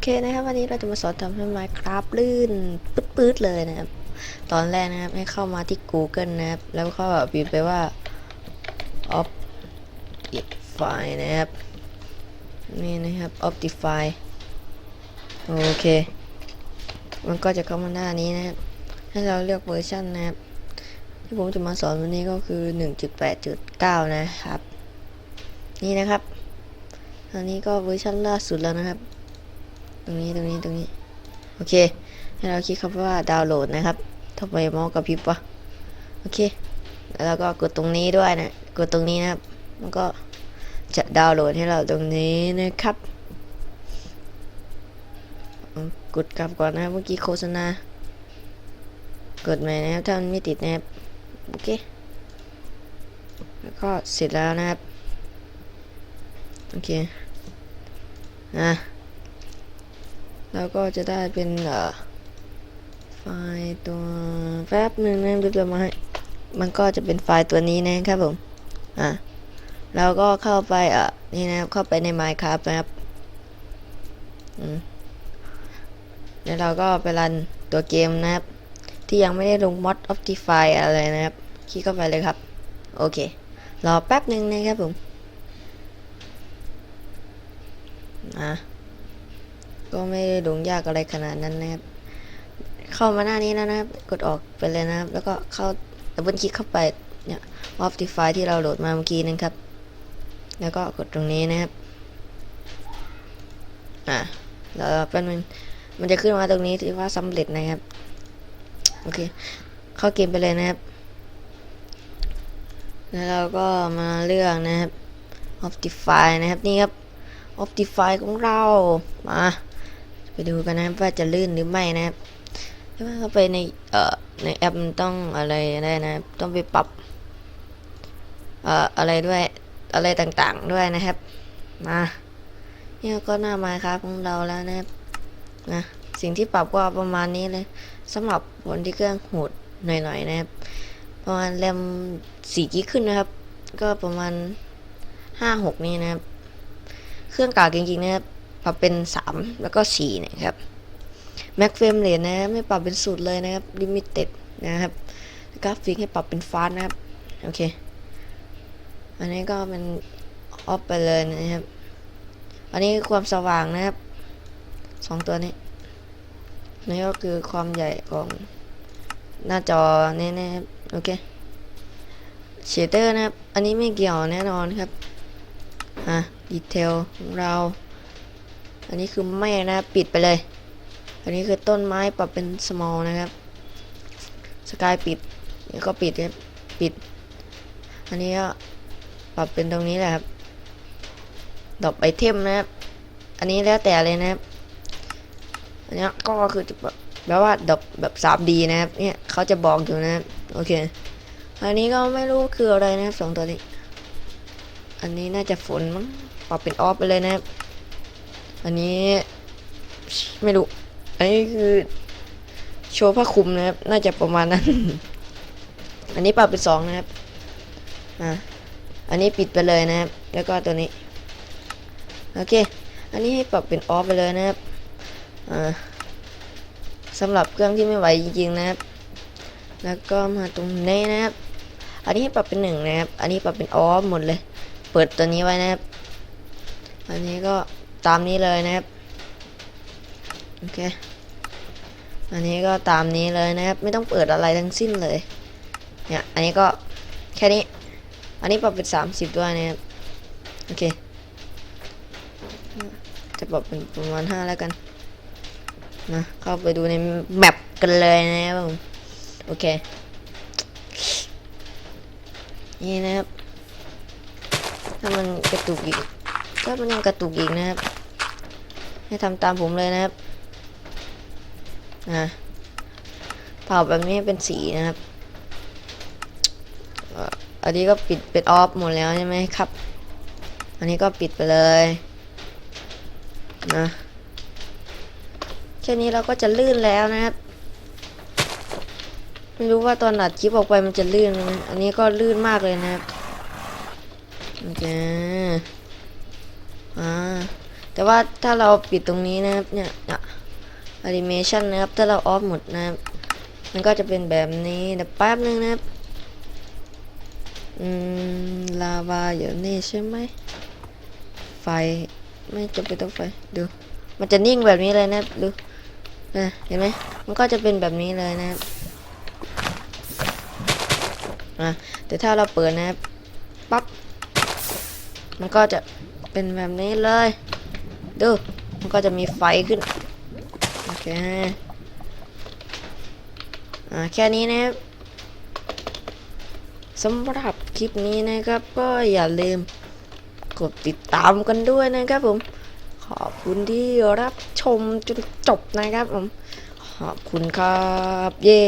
เคนะครับวันนี้เราจะมาสอนทำให้ Minecraft ลื่นปื๊ดๆเลยนะครับ ตอนแรกนะครับให้เข้ามาที่ Google นะครับ แล้วก็พิมพ์ไปว่า Optify นะครับ นี่นะครับ Optify โอเค มันก็จะเข้ามาหน้านี้นะครับ ให้เราเลือกเวอร์ชันนะครับ ที่ผมจะมาสอนวันนี้ก็คือ 1.8.9 นะครับ นี่นะครับอันนี้ก็เวอร์ชันล่าสุดแล้วนะครับ ตรงนี้ตรงนี้ตรงนี้ โอเค ให้เราคลิกคำว่าดาวน์โหลดนะครับทำไมมองกับพิบวะโอเค แล้วก็กดตรงนี้ด้วยนะ กดตรงนี้นะครับ มันก็จะดาวน์โหลดให้เราตรงนี้นะครับ กดกลับก่อนนะครับเมื่อกี้โฆษณา กดใหม่นะครับ ถ้ามันไม่ติดนะครับ โอเค แล้วก็เสร็จแล้วนะครับ โอเค อะ แล้วก็จะได้เป็นเอ่อไฟล์ตัวแป๊บหนึ่งนะเรียบร้อยมาให้มันก็จะเป็นไฟล์ตัวนี้นะครับผม อะแล้วก็เข้าไปอ่อนี่นะครับ เข้าไปใน Minecraft นะครับ อืมแล้วเราก็ไปรันตัวเกมนะครับ ที่ยังไม่ได้ลง mod optify อะไรนะครับ คลิกเข้าไปเลยครับ โอเค รอแป๊บหนึ่งนะครับผม อะ ก็ไม่ได้ลงยากอะไรขนาดนั้นนะครับ เข้ามาหน้านี้แล้วนะครับ กดออกไปเลยนะครับ แล้วก็เข้าดับเบิลคลิกเข้าไปเนี่ย Optify ที่เราโหลดมาเมื่อกี้นะครับ แล้วก็กดตรงนี้นะครับ อะแล้วแป๊บนึงมันจะขึ้นมาตรงนี้ที่ว่าสำเร็จนะครับ โอเค เข้าเกมไปเลยนะครับ แล้วเราก็มาเลือกนะครับ Optify นะครับนี่ครับ Optify ของเรา มา ไปดูกันนะครับว่าจะลื่นหรือไม่นะครับถ้าเข้าไปในเอ่อในแอปมันต้องอะไรได้นะครับต้องไปปรับเอ่ออะไรด้วยอะไรต่างๆด้วยนะครับมาเนี่ยก็หน้ามาครับของเราแล้วนะครับนะสิ่งที่ปรับก็ประมาณนี้เลยสำหรับคนที่เครื่องโหดหน่อยๆนะครับ ประมาณแรม4กิกขึ้นนะครับ ก็ประมาณ5-6นี่นะครับ เครื่องกาจริงๆนะครับ ปรับเป็น 3 แล้วก็ 4 นะครับ Mac Frame Rate นะครับไม่ปรับเป็นสูตรเลยนะครับ Limited นะครับกราฟิกให้ปรับเป็นฟาสนะครับ โอเค อันนี้ก็เป็นออฟไปเลยนะครับ อันนี้ความสว่างนะครับสองตัวนี้นี่ก็คือความใหญ่ของหน้าจอนี่นะครับโอเคเชเดอร์นะครับ อันนี้ไม่เกี่ยวแน่นอนครับอะดีเทลของเรา อันนี้คือไม่นะปิดไปเลย อันนี้คือต้นไม้ปรับเป็น small นะครับสกายปิดนี่ก็ปิดครับปิด อันนี้ก็ปรับเป็นตรงนี้แหละครับดอปไอเทมนะครับ อันนี้แล้วแต่เลยนะครับ อันนี้ก็คือจะแบบแบบว่าดอปแบบ 3D นะครับ เนี่ยเขาจะบอกอยู่นะครับโอเค อันนี้ก็ไม่รู้คืออะไรนะครับสองตัวนี้ อันนี้น่าจะฝนมั้งปรับเป็นออฟไปเลยนะครับ อันนี้ไม่รู้ อันนี้คือ โชว์ผ้าคลุมนะครับ น่าจะประมาณนั้น อันนี้ปรับเป็นสองนะครับ อ่าอันนี้ปิดไปเลยนะครับ แล้วก็ตัวนี้ โอเค อันนี้ให้ปรับเป็นออฟไปเลยนะครับ อ่าสำหรับเครื่องที่ไม่ไหวจริงๆนะครับ แล้วก็มาตรงนี้นะครับ อันนี้ให้ปรับเป็นหนึ่งนะครับ อันนี้ปรับเป็นออฟหมดเลย เปิดตัวนี้ไว้นะครับ อันนี้ก็ ตามนี้เลยนะครับโอเคอันนี้ก็ตามนี้เลยนะครับ ไม่ต้องเปิดอะไรทั้งสิ้นเลย เนี่ยอันนี้ก็แค่นี้ อันนี้ปรับเป็นสามสิบด้วยนะครับโอเคจะปรับเป็นประมาณห้าแล้วกันมาเข้าไปดูในแมปกันเลยนะครับผมโอเคนี่นะครับถ้ามันกระตุกอีกถ้ามันยังกระตุกอีกนะครับ ให้ทำตามผมเลยนะครับอะเผาแบบนี้เป็นสีนะครับอันนี้ก็ปิดเป็นออฟหมดแล้วใช่ไหมครับ อันนี้ก็ปิดไปเลยนะแค่นี้เราก็จะลื่นแล้วนะครับ ไม่รู้ว่าตอนอัดคลิปออกไปมันจะลื่นไหมอันนี้ก็ลื่นมากเลยนะครับโอเค แต่ว่าถ้าเราปิดตรงนี้นะครับเนี่ยแอนิเมชันนะครับ ถ้าเราออฟหมดนะครับ มันก็จะเป็นแบบนี้เดี๋ยวแป๊บนึงนะครับ อืม ลาวาอยู่นี่ใช่ไหม ไฟ ไม่จำเป็นต้องไฟ ดู มันจะนิ่งแบบนี้เลยนะครับ ดูนะเห็นไหมมันก็จะเป็นแบบนี้เลยนะครับอะแต่ถ้าเราเปิดนะครับปั๊บ มันก็จะเป็นแบบนี้เลย ดูมันก็จะมีไฟขึ้น โอเคอ่าแค่นี้นะครับสำหรับคลิปนี้นะครับ ก็อย่าลืมกดติดตามกันด้วยนะครับผม ขอบคุณที่รับชมจนจบนะครับผม ขอบคุณครับ เย้